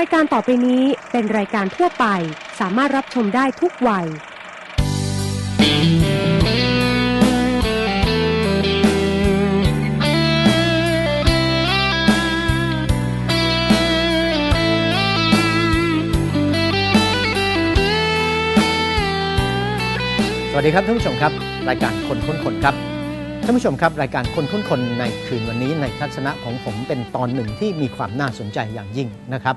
รายการต่อไปนี้เป็นรายการทั่วไป สามารถรับชมได้ทุกวัย สวัสดีครับท่านผู้ชมครับ รายการคนค้นคนครับท่านผู้ชมครับรายการคนค้นคนในคืนวันนี้ในทัศนะของผมเป็นตอนหนึ่งที่มีความน่าสนใจอย่างยิ่งนะครับ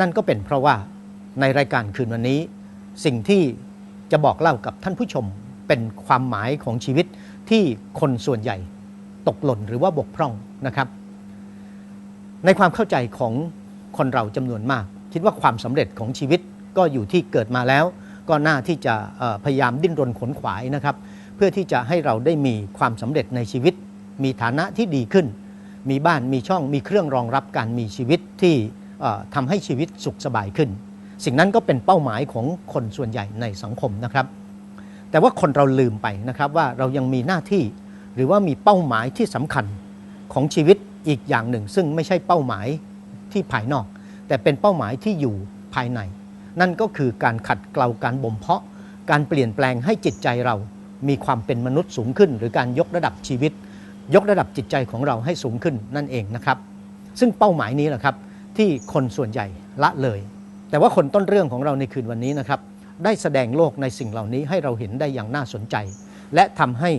นั่นก็เป็นเพราะว่าในรายการคืนวันนี้ สิ่งที่จะบอกเล่ากับท่านผู้ชมเป็นความหมายของชีวิตที่คนส่วนใหญ่ตกหล่นหรือว่าบกพร่องนะครับ ในความเข้าใจของคนเราจำนวนมาก คิดว่าความสำเร็จของชีวิตก็อยู่ที่เกิดมาแล้ว ก็น่าที่จะพยายามดิ้นรนขนขวายนะครับ เพื่อที่จะให้เราได้มีความสำเร็จในชีวิต มีฐานะที่ดีขึ้น มีบ้านมีช่องมีเครื่องรองรับการมีชีวิตที่ ทำให้ชีวิตสุขสบายขึ้น สิ่งนั้นก็เป็นเป้าหมายของคนส่วนใหญ่ในสังคมนะครับ แต่ว่าคนเราลืมไปนะครับว่าเรายังมีหน้าที่ หรือว่ามีเป้าหมายที่สำคัญของชีวิตอีกอย่างหนึ่ง ซึ่งไม่ใช่เป้าหมายที่ภายนอก แต่เป็นเป้าหมายที่อยู่ภายใน นั่นก็คือการขัดเกลาการบ่มเพาะ การเปลี่ยนแปลงให้จิตใจเรา มีความเป็นมนุษย์สูงขึ้น หรือการยกระดับชีวิต ยกระดับจิตใจของเราให้สูงขึ้นนั่นเองนะครับ ซึ่งเป้าหมายนี้แหละครับ ที่คนส่วนใหญ่ละเลย แต่ว่าคนต้นเรื่องของเราในคืนวันนี้นะครับ ได้แสดงโลกในสิ่งเหล่านี้ให้เราเห็นได้อย่างน่าสนใจ และทำให้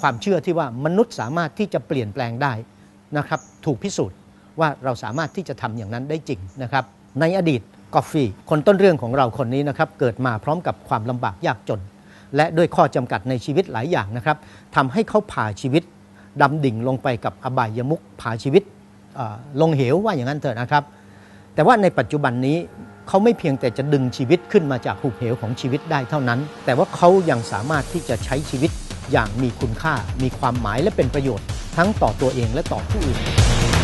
ความเชื่อที่ว่ามนุษย์สามารถที่จะเปลี่ยนแปลงได้นะครับถูกพิสูจน์ว่าเราสามารถที่จะทำอย่างนั้นได้จริงนะครับ ในอดีตกอฟฟี่คนต้นเรื่องของเราคนนี้นะครับเกิดมาพร้อมกับความลำบากยากจน และด้วยข้อจำกัดในชีวิตหลายอย่างนะครับทำให้เขาผ่าชีวิตดำดิ่งลงไปกับอบายมุขผ่าชีวิตลงเหวว่าอย่างนั้นเถอะนะครับ แต่ว่าในปัจจุบันนี้เขาไม่เพียงแต่จะดึงชีวิตขึ้นมาจากหุบเหวของชีวิตได้เท่านั้น แต่ว่าเขายังสามารถที่จะใช้ชีวิตอย่างมีคุณค่า มีความหมายและเป็นประโยชน์ ทั้งต่อตัวเองและต่อผู้อื่น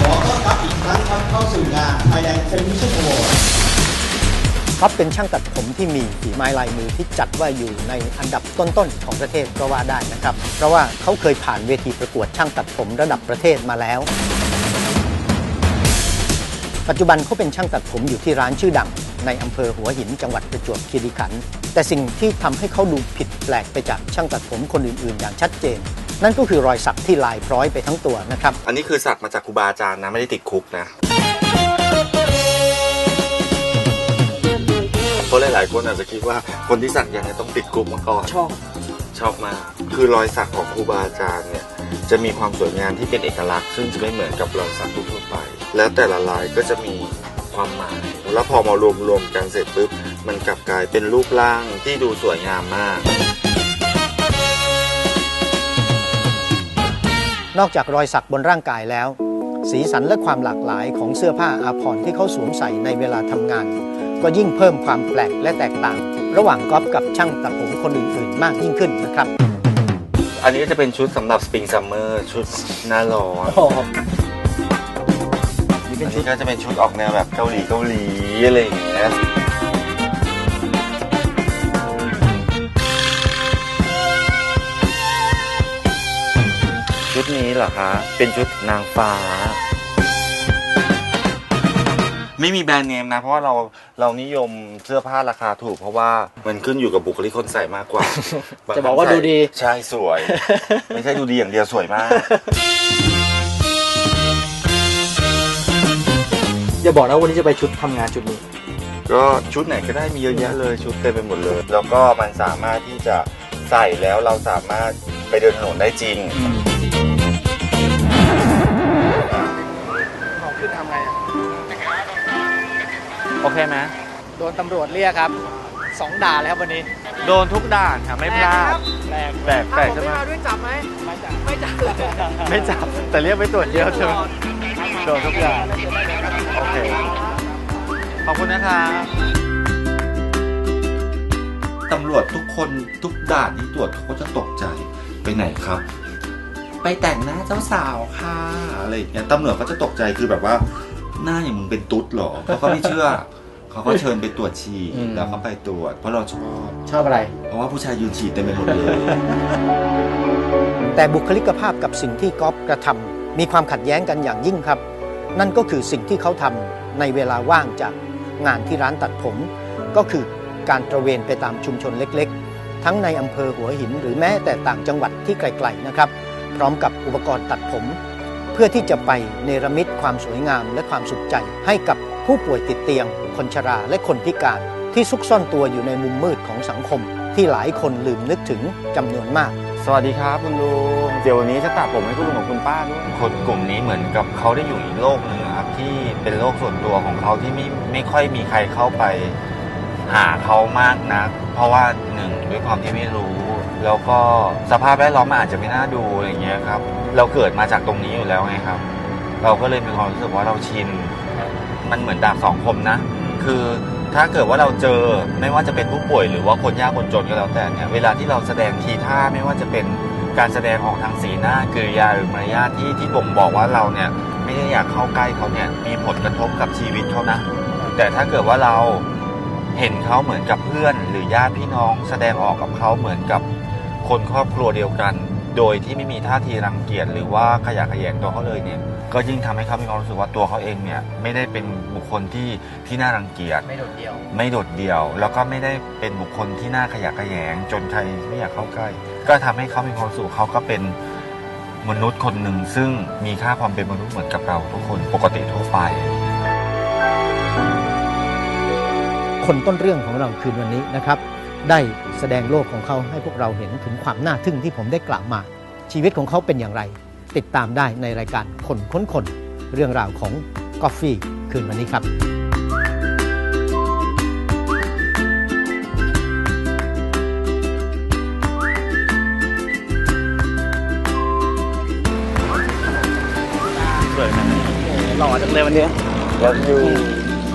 ขอต้อนรับอีกครั้งครับเข้าสู่งาน Thailand Television Award ครับเป็นช่างตัดผมที่มีฝีไม้ลายมือที่จัดว่าอยู่ในอันดับต้นๆของประเทศก็ว่าได้นะครับ เพราะว่าเขาเคยผ่านเวทีประกวดช่างตัดผมระดับประเทศมาแล้ว ปัจจุบันเขาเป็นช่างตัดผมอยู่ที่ร้านชื่อดัง ในอำเภอหัวหินจังหวัดประจวบคีรีขันธ์แต่สิ่งที่ทำให้เขาดูผิดแปลกไปจากช่างตัดผมคนอื่นๆ อย่างชัดเจน นั่นก็คือรอยสักที่ลายพร้อยไปทั้งตัวนะครับ อันนี้คือสักมาจากครูบาอาจารย์นะไม่ได้ติดคุกนะเพราะหลายๆคนอาจจะคิดว่าคนที่สักยันต์เนี่ยต้องติดคุกมาก่อนชอบชอบมาก คือรอยสักของครูบาอาจารย์เนี่ยจะมีความสวยงามที่เป็นเอกลักษณ์ ซึ่งจะไม่เหมือนกับรอยสักทั่วๆไป แล้วแต่ละลายก็จะมีความหมาย แล้วพอมารวมๆกันเสร็จปุ๊บมันกลับกลายเป็นรูปร่างที่ดูสวยงามมาก นอกจากรอยสักบนร่างกายแล้ว สีสันและความหลากหลายของเสื้อผ้าอาภรณ์ที่เขาสวมใส่ในเวลาทำงาน ก็ยิ่งเพิ่มความแปลกและแตกต่าง ระหว่างก๊อฟกับช่างตัดผมคนอื่นๆ มากยิ่งขึ้นนะครับ อันนี้ก็จะเป็นชุดสำหรับสปริงซัมเมอร์ชุดหน้าร้อน นี่เป็อันนชุดนี้ก็จะเป็นชุดออกแนวแบบเกาหลีเกาหลีอะไรอย่างเงี้ยชุดนี้เหรอคะ เป็นชุดนางฟ้า ไม่มีแบรนด์เนมนะ เพราะว่าเราเรานิยมเสื้อผ้าราคาถูก เพราะว่ามันขึ้นอยู่กับบุคลิกคนใส่มากกว่าจะบอกว่าดูดี ใช่สวย ไม่ใช่ดูดีอย่างเดียวสวยมาก อย่าบอกนะวันนี้จะไปชุดทำงานชุดนี้ ก็ชุดไหนก็ได้มีเยอะแยะเลยชุดเต็มไปหมดเลย แล้วก็มันสามารถที่จะใส่แล้วเราสามารถไปเดินถนนได้จริง ของขึ้นทำไงอะ โอเคไหมโดนตำรวจเรียกครับสองด่านแล้วครับวันนี้โดนทุกด่านค่ะไม่พลาดแรงแปลกแปลกใช่ไหมด้วยจับไหมไม่จับไม่จับ ไม่จับแต่เรียกไปตรวจเยอะใช่ไหมโดนทุกอย่าง โอเค ขอบคุณนะคะตำรวจทุกคนทุกด่านที่ตรวจเขาก็จะตกใจไปไหนครับ ไปแต่งหน้าเจ้าสาวค่ะอะไรอย่างเงี้ยตำรวจก็จะตกใจคือแบบว่า หน้าอย่างมึงเป็นตุ๊ดเหรอเขาก็ไม่เชื่อ เขาก็เชิญไปตรวจฉี่อืม แล้วก็ไปตรวจ เพราะเราชอบชอบอะไร เพราะว่าผู้ชายยืนฉี่เต็มไปหมดเลย แต่บุคลิกภาพกับสิ่งที่ก๊อฟกระทำมีความขัดแย้งกันอย่างยิ่งครับ นั่นก็คือสิ่งที่เขาทำในเวลาว่างจากงานที่ร้านตัดผม ก็คือการตระเวนไปตามชุมชนเล็กๆ ทั้งในอำเภอหัวหินหรือแม้แต่ต่างจังหวัดที่ไกลๆนะครับ พร้อมกับอุปกรณ์ตัดผม เพื่อที่จะไปเนรมิตความสวยงามและความสุขใจ ให้กับผู้ป่วยติดเตียง คนชราและคนพิการที่ซุกซ่อนตัวอยู่ในมุมมืดของสังคม ที่หลายคนลืมนึกถึงจำนวนมาก สวัสดีครับคุณลุง เดี๋ยววันนี้จะตัดผมให้คุณลุงกับคุณป้าด้วย คนกลุ่มนี้เหมือนกับเขาได้อยู่อีกโลกหนึ่งอะครับ ที่เป็นโลกส่วนตัวของเขาที่ไม่ไม่ค่อยมีใครเข้าไปหาเขามากนัก เพราะว่าหนึ่งด้วยความที่ไม่รู้ แล้วก็สภาพแวดล้อมมันอาจจะไม่น่าดูอะไรอย่างเงี้ยครับ เราเกิดมาจากตรงนี้อยู่แล้วไงครับ เราก็เลยมีความรู้สึกว่าเราชิน มันเหมือนดาบสองคมนะ คือถ้าเกิดว่าเราเจอไม่ว่าจะเป็นผู้ป่วยหรือว่าคนยากคนจนก็แล้วแต่เนี่ยเวลาที่เราแสดงทีท่าไม่ว่าจะเป็น การแสดงออกทางสีหน้ากริยาหรือมารยาทที่ที่บ่งบอกว่าเราเนี่ยไม่ได้อยากเข้าใกล้เขาเนี่ยมีผลกระทบกับชีวิตเขานะ แต่ถ้าเกิดว่าเราเห็นเขาเหมือนกับเพื่อน หรือญาติพี่น้อง แสดงออกกับเขาเหมือนกับคนครอบครัวเดียวกัน โดยที่ไม่มีท่าทีรังเกียจหรือว่าขยะแขยงตัวเขาเลยเนี่ยก็ยิ่งทำให้เขามีความรู้สึกว่าตัวเขาเองเนี่ยไม่ได้เป็นบุคคลที่ที่น่ารังเกียจไม่โดดเดี่ยว ไม่โดดเดี่ยว แล้วก็ไม่ได้เป็นบุคคลที่น่าขยะแขยง จนใครไม่อยากเข้าใกล้ ก็ทำให้เขามีความสุขเขาก็เป็นมนุษย์คนหนึ่งซึ่งมีค่าความเป็นมนุษย์เหมือนกับเราทุกคนปกติทั่วไป คนต้นเรื่องของเราคืนวันนี้นะครับ ได้แสดงโลกของเขาให้พวกเราเห็นถึงความน่าทึ่งที่ผมได้กล่าวมา ชีวิตของเขาเป็นอย่างไร ติดตามได้ในรายการคนค้นคน เรื่องราวของกอฟฟี่คืนวันนี้ครับ สวยไหมหล่อจังเลยวันนี้เราอยู่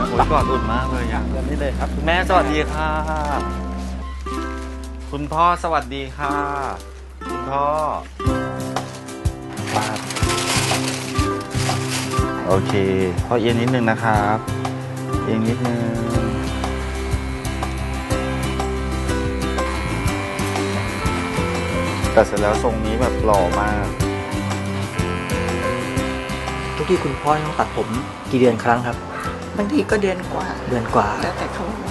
โอ้ยกอดอุ่นมากเลยอะแบบนี้เลยครับคุณแม่สวัสดีค่ะ คุณพ่อสวัสดีค่ะ คุณพ่อป้าโอเคพ่อเอียงนิดนึงนะครับ เอียงนิดนึงแต่เสร็จแล้วทรงนี้แบบหล่อมาก ทุกที่คุณพ่อต้องตัดผมกี่เดือนครั้งครับ บางทีก็เดือนกว่า เดือนกว่า แล้วแต่เขาว่าอืม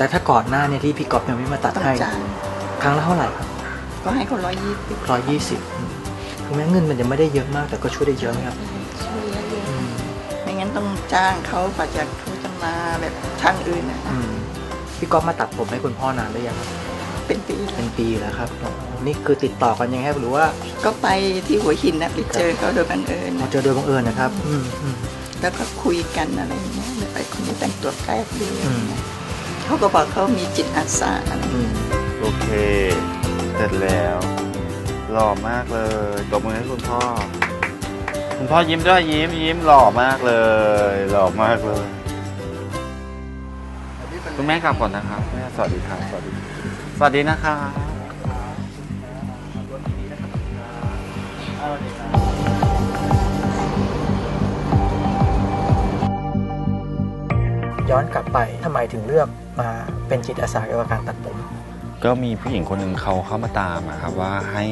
แต่ถ้าก่อนหน้าเนี่ยที่พี่ก๊อฟยังไม่มาตัดต้องให้จ่ายครั้งละเท่าไหร่ครับก็ให้เขาร้อยยี่สิบร้อยยี่สิบถึงแม้เงินมันจะไม่ได้เยอะมากแต่ก็ช่วยได้เยอะนะครับช่วยเยอะอืมๆไม่งั้นต้องจ้างเขากว่าจะเขาจะมาแบบช่างอื่นนะอืมพี่ก๊อฟมาตัดผมให้คุณพ่อนานหรือยังครับเป็นปีเป็นปีแล้วครับอ๋อนี่คือติดต่อกันยังไงครับหรือว่าก็ไปที่หัวหินนะไปเจอเขาโดยบังเอิญมาเจอโดยบังเอิญนะครับ อืมอืม แล้วก็คุยกันอะไรอย่างเงี้ยเลยไปคนนี้แต่งตัวแปลกดีอะไรอืมเงี้ย เขาก็บอกเขามีจิตอาสาอะไรอืมโอเค เสร็จแล้ว หล่อมากเลยตบมือให้คุณพ่อ คุณพ่อยิ้มด้วยยิ้มยิ้มหล่อมากเลย หล่อมากเลย คุณแม่กลับก่อนนะครับแม่สวัสดีครับสวัสดีสวัสดีนะครับย้อนกลับไปทำไมถึงเลือกมาเป็นจิตอาสาเกี่ยวกับการตัดผม ก็มีผู้หญิงคนหนึ่งเขาเข้ามาตามอะครับว่าให้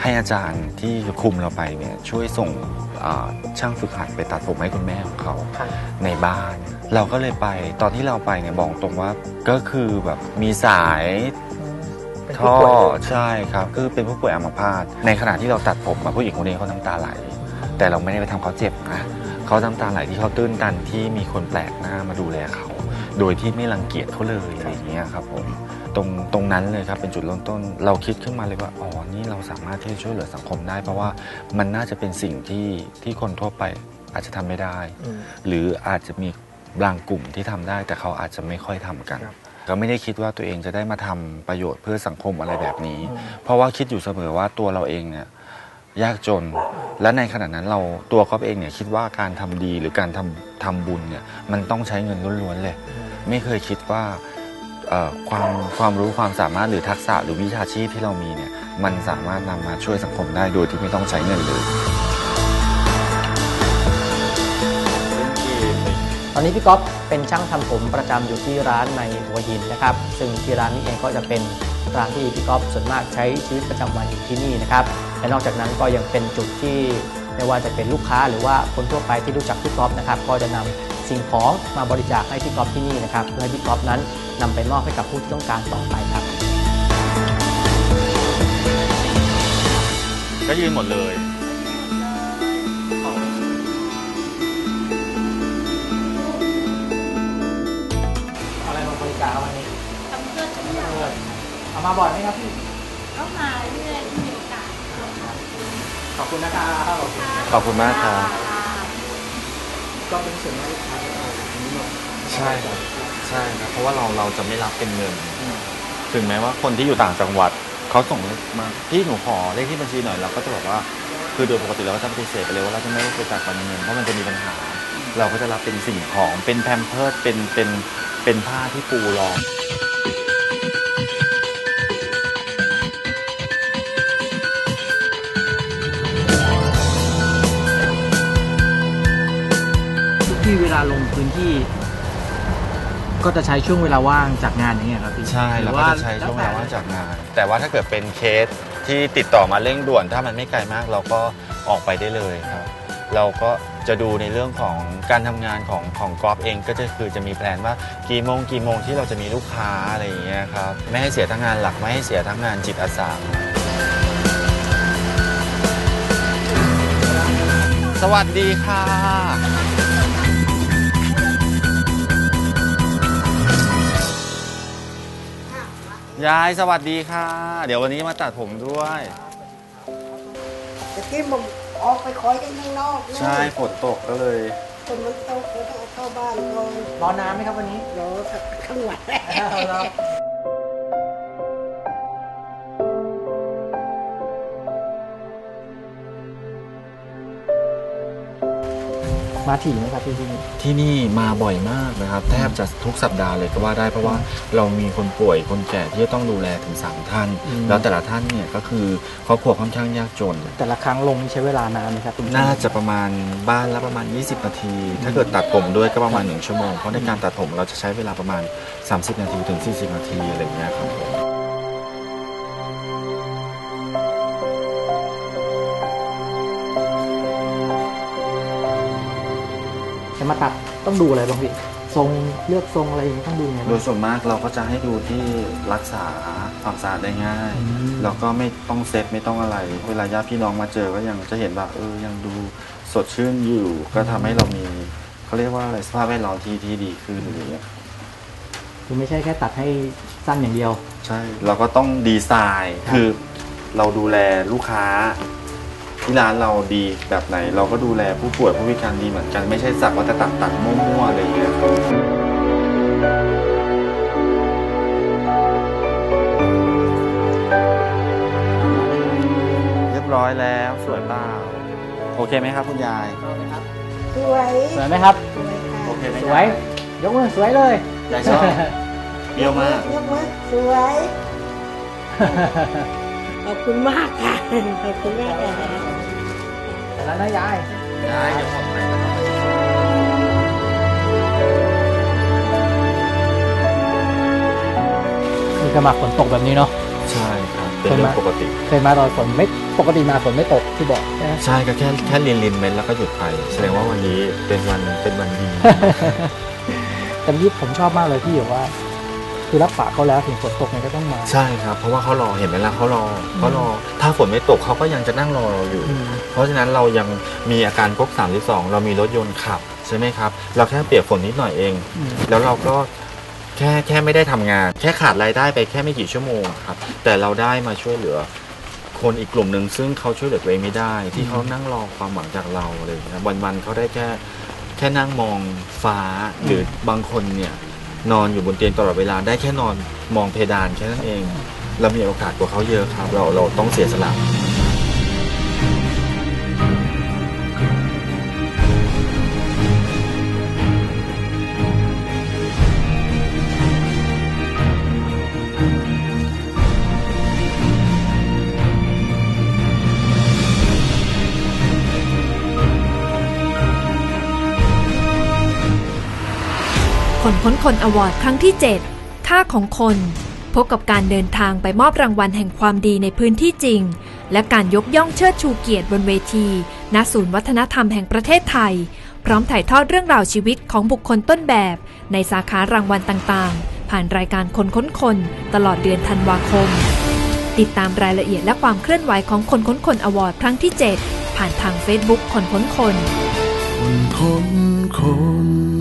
ให้อาจารย์ที่คุมเราไปเนี่ยช่วยส่งอ่าช่างฝึกหัดไปตัดผมให้คุณแม่ของเขาครับ ในบ้าน เราก็เลยไปตอนที่เราไปเนี่ยบอกตรงว่าก็คือแบบมีสาย เป็นท่ผู้อป่วยเลยใช่ครับ คือเป็นผู้ป่วยอัมพาตในขณะที่เราตัดผมอะผู้หญิงคนนี้เขาน้ำตาไหล แต่เราไม่ได้ไปทำเขาเจ็บนะเขาน้ำตาไหลที่เขาตื้นตันที่มีคนแปลกหน้ามาดูแลเขา โดยที่ไม่รังเกียจเขาเลยอะไรอย่างเงี้ยครับผมตรงตรงนั้นเลยครับเป็นจุดเริ่มต้น เราคิดขึ้นมาเลยว่าอ๋อนี่เราสามารถที่จะช่วยเหลือสังคมได้ เพราะว่ามันน่าจะเป็นสิ่งที่ที่คนทั่วไปอาจจะทำไม่ได้ อืม หรืออาจจะมีบางกลุ่มที่ทำได้ แต่เขาอาจจะไม่ค่อยทำกัน ครับก็ไม่ได้คิดว่าตัวเองจะได้มาทำประโยชน์เพื่อสังคมอะไรแบบนี้อืมเพราะว่าคิดอยู่เสมอว่าตัวเราเองเนี่ย ยากจน และในขณะนั้นเราตัวเขาเองเนี่ยคิดว่าการทำดีหรือการทำทำบุญเนี่ยมันต้องใช้เงินล้วนๆเลย ไม่เคยคิดว่าเอ่อความความรู้ความสามารถหรือทักษะหรือวิชาชีพที่เรามีเนี่ยมันสามารถนำมาช่วยสังคมได้โดยที่ไม่ต้องใช้เงินเลยตอนนี้พี่ก๊อฟเป็นช่างทำผมประจำอยู่ที่ร้านในหัวหินนะครับ ซึ่งที่ร้านนี้เองก็จะเป็น ร้านที่พี่ก๊อฟส่วนมากใช้ชีวิตประจำวันอยู่ที่นี่นะครับและนอกจากนั้นก็ยังเป็นจุดที่ไม่ว่าจะเป็นลูกค้าหรือว่าคนทั่วไปที่รู้จักพี่ก๊อฟนะครับก็จะนำสิ่งของมาบริจาคให้พี่ก๊อฟที่นี่นะครับเพื่อให้พี่ก๊อฟนั้นนำไปมอบให้กับผู้ที่ต้องการต่อไปครับก็ยืนหมดเลย มาบ่อยไหมครับพี่ ก็มาเรื่อยๆที่มีโอกาสขอบคุณนะครับขอบคุณมากครับ ก็เป็นส่วนมากลูกค้าที่เอาอันนี้มาใช่ครับใช่ครับเพราะว่าเราเราจะไม่รับเป็นเงินถึงแม้ว่าคนที่อยู่ต่างจังหวัดเขาส่งเลขมาพี่หนูขอเลขที่บัญชีหน่อยเราก็จะบอกว่าคือโดยปกติเราก็จะปฏิเสธไปเลยว่าเราจะไม่บริจาคเป็นเงินเพราะมันจะมีปัญหา เราก็จะรับเป็นสิ่งของเป็นแพมเพิร์ดเป็นเป็นเป็นผ้าที่ปูรอง ทุกที่เวลาลงพื้นที่ ก็จะใช้ช่วงเวลาว่างจากงานอย่างเงี้ยครับพี่ใช่หเราอก็จะใช้ช่วงเวลาว่างจากงาน แต่ว่าถ้าเกิดเป็นเคสที่ติดต่อมาเร่งด่วน ถ้ามันไม่ไกลมากเราก็ออกไปได้เลยครับ เราก็จะดูในเรื่องของการทำงานของของกอล์ฟเองก็จะคือจะมีแผนว่ากี่โมงกี่โมงที่เราจะมีลูกค้าอะไรอย่างเงี้ยครับไม่ให้เสียทั้งงานหลักไม่ให้เสียทั้งงานจิตอาสาสวัสดีค่ะ ยายสวัสดีค่ะ เดี๋ยววันนี้มาตัดผมด้วย ตะกี้ผมออกไปคอยกันข้างนอกนะใช่ฝนตกก็เลย คนมันตกแล้วต้องเอาเข้าบ้านก่อนรอนานไหมครับวันนี้ รอสักครึ่งวัน มาถี่ไหมครับพี่ที่นี่ ที่นี่มาบ่อยมากนะครับ แทบจะทุกสัปดาห์เลยก็ว่าได้เพราะว่าเรามีคนป่วยคนแก่ที่จะต้องดูแลถึง 3 ท่าน อืม แล้วแต่ละท่านเนี่ยก็คือครอบครัวค่อนข้างยากจน แต่ละครั้งลงนี่ใช้เวลานานไหมครับคุณน่าจะประมาณบ้านละประมาณ 20 นาที ถ้าเกิดตัดผมด้วยก็ประมาณ 1 ชั่วโมง เพราะในการตัดผมเราจะใช้เวลาประมาณ 30 นาทีถึง 40 นาทีอะไรอย่างเงี้ยครับ จะมาตัดต้องดูอะไรบ้างพี่ทรงเลือกทรงอะไรอย่างนี้ต้องดูไงโดยส่วนมากเราก็จะให้ดูที่รักษาความสะอาดได้ง่ายอืม แล้วก็ไม่ต้องเซ็ตไม่ต้องอะไร เวลาญาติพี่น้องมาเจอก็ยังจะเห็นว่าเออยังดูสดชื่นอยู่ ก็ทำให้เรามีเขาเรียกว่าอะไรสภาพแวดล้อมที่ที่ดีขึ้นอะไรอย่างเงี้ยคือไม่ใช่แค่ตัดให้สั้นอย่างเดียว ใช่เราก็ต้องดีไซน์ คือเราดูแลลูกค้า ที่ร้านเราดีแบบไหน เราก็ดูแลผู้ป่วยผู้พิการดีเหมือนกันไม่ใช่สักว่าจะตัดตัดมั่วๆอะไรอย่างเงี้ยครับเรียบร้อยแล้วสวยเปล่าโอเคไหมครับคุณยายสวยสวยไหมครับ โอเคไหมสวยยกมือสวยเลยยายชอบเยี่ยมมาก ยกมือสวย ขอบคุณมากค่ะ ขอบคุณมากค่ะแต่แล้วนะยายยายจะหมดไหมก็ต้องมีกระหมักฝนตกแบบนี้เนาะ ใช่ครับ เป็นเรื่องปกติ เคยมาตอนฝนไม่ปกติมาฝนไม่ตกที่บอกใช่ไหมใช่ก็แค่แค่ลินลินเมนแล้วก็หยุดไป แสดงว่าวันนี้เป็นวันเป็นวันดีแต่เมื่อกี้ผมชอบมากเลยที่บอกว่า คือรับปากเขาแล้วถึงฝนตกเนี่ยก็ต้องมา ใช่ครับ เพราะว่าเขารอเห็นไหมล่ะเขารอเขารอ ถ้าฝนไม่ตกเขาก็ยังจะนั่งรอเราอยู่ อืม เพราะฉะนั้นเรายังมีอาการครบ32 เรามีรถยนต์ขับใช่ไหมครับ เราแค่เปียกฝนนิดหน่อยเอง อืมแล้วเราก็แค่แค่ไม่ได้ทำงาน แค่ขาดรายได้ไปแค่ไม่กี่ชั่วโมงครับ แต่เราได้มาช่วยเหลือ คนอีกกลุ่มหนึ่งซึ่งเขาช่วยเหลือตัวเองไม่ได้ ที่เขานั่งรอความหวังจากเราอะไรอย่างเลยวันๆเขาได้แค่แค่นั่งมองฟ้าหรือบางคนเนี่ย นอนอยู่บนเตียงตลอดเวลาได้แค่นอนมองเพดานแค่นั้นเอง เรามีโอกาสกว่าเขาเยอะครับ เราเราต้องเสียสละ คนค้นคนอวอร์ดครั้งที่ 7 ค่าของคน พบกับการเดินทางไปมอบรางวัลแห่งความดีในพื้นที่จริง และการยกย่องเชิดชูเกียรติบนเวที ณ ศูนย์วัฒนธรรมแห่งประเทศไทยพพร้อมถ่ายทอดเรื่องราวชีวิตของบุคคลต้นแบบ ในสาขารางวัลต่างๆ ผ่านรายการคนค้นคน ตลอดเดือนธันวาคม ติดตามรายละเอียดและความเคลื่อนไหวของคนค้นคนอวอร์ดครั้งที่ 7 ผ่านทาง Facebook คนค้นคนคนคนคน